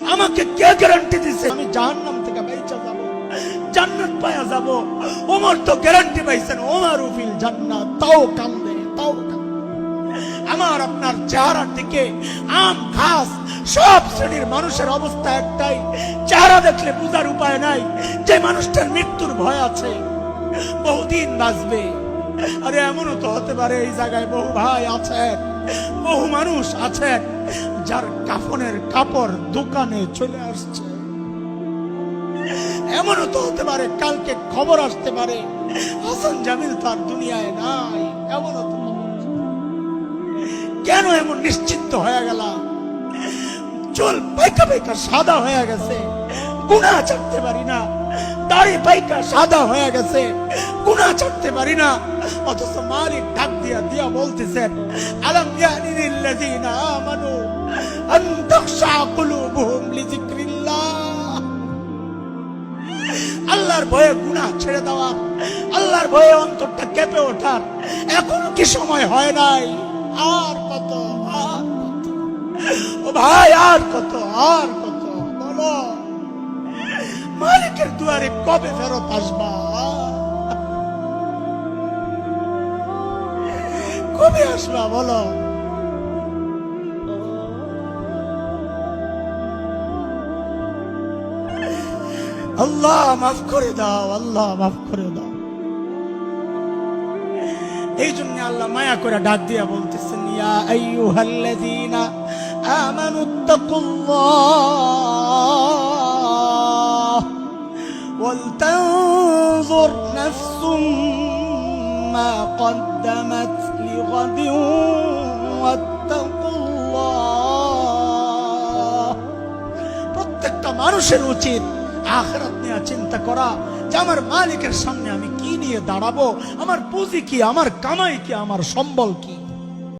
আমাকে কে গ্যারান্টি দিছে? আমি জাহান্নাম থেকে বেঁচে যাব। জান্নাত পায়া যাব। ওমর তো গ্যারান্টি পাইছেন ওমর উফিল জান্নাত। তাও কান্দে তাও আমার আপনার চেহারার দিকে আম ঘাস সব শ্রেণির মানুষের অবস্থা একটাই। চেহারা দেখলে বুঝার উপায় নাই যে মানুষটার মৃত্যুর ভয় আছে। বহুদিন বাঁচবে। আরে এমনও তো হতে পারে এই জায়গায় বহু ভাই আছেন বহু মানুষ আছেন। যার কাফনের কাপড় দোকানে চলে আসছে। এমনও তো হতে পারে, কালকে খবর আসতে পারে, হাসান জামিল তার দুনিয়ায় নাই, এমনও তো। কেন এমন নিশ্চিন্ত হয়ে গেলাম? চুল পাইকা পাইকা সাদা হয়ে গেছে। গুণা চাটতে পারি না। দাড়ি পাইকা সাদা হয়ে গেছে। গুণা চাটতে পারি না। অথচ মালিক ডাক দিয়া দিয়া বলতেছেন, আলম ইয়ানি লিল্লাযিনা আমানু আন তাখশা কুলুবুহুম লিযিকরিল্লাহ। আল্লাহর ভয়ে গুনাহ ছেড়ে দেওয়া, আল্লাহর ভয়ে অন্তরটা কেঁপে ওঠার এখনও কি সময় হয় নাই? আর কত আর কত? ও ভাই, আর কত আর কত? বলো। মালিকের দুয়ারে কবে ফেরত আসবা? কবে আসবা বলো? আল্লাহ মাফ করে দাও, আল্লাহ মাফ করে দাও। এই জন্য আল্লাহ মায়া করে ডাক দিয়া বলতেছেন, ইয়া আইয়ুহাল্লাযীনা আমানুত্তাকুল্লাহ ما قدمت لغد واتقوا الله প্রত্যেকটা মানুষের উচিত আখরাত নিয়ে চিন্তা করা যে আমার মালিকের সামনে আমি কি নিয়ে দাঁড়াবো আমার পুঁজি কি আমার কামাই কি আমার সম্বল কি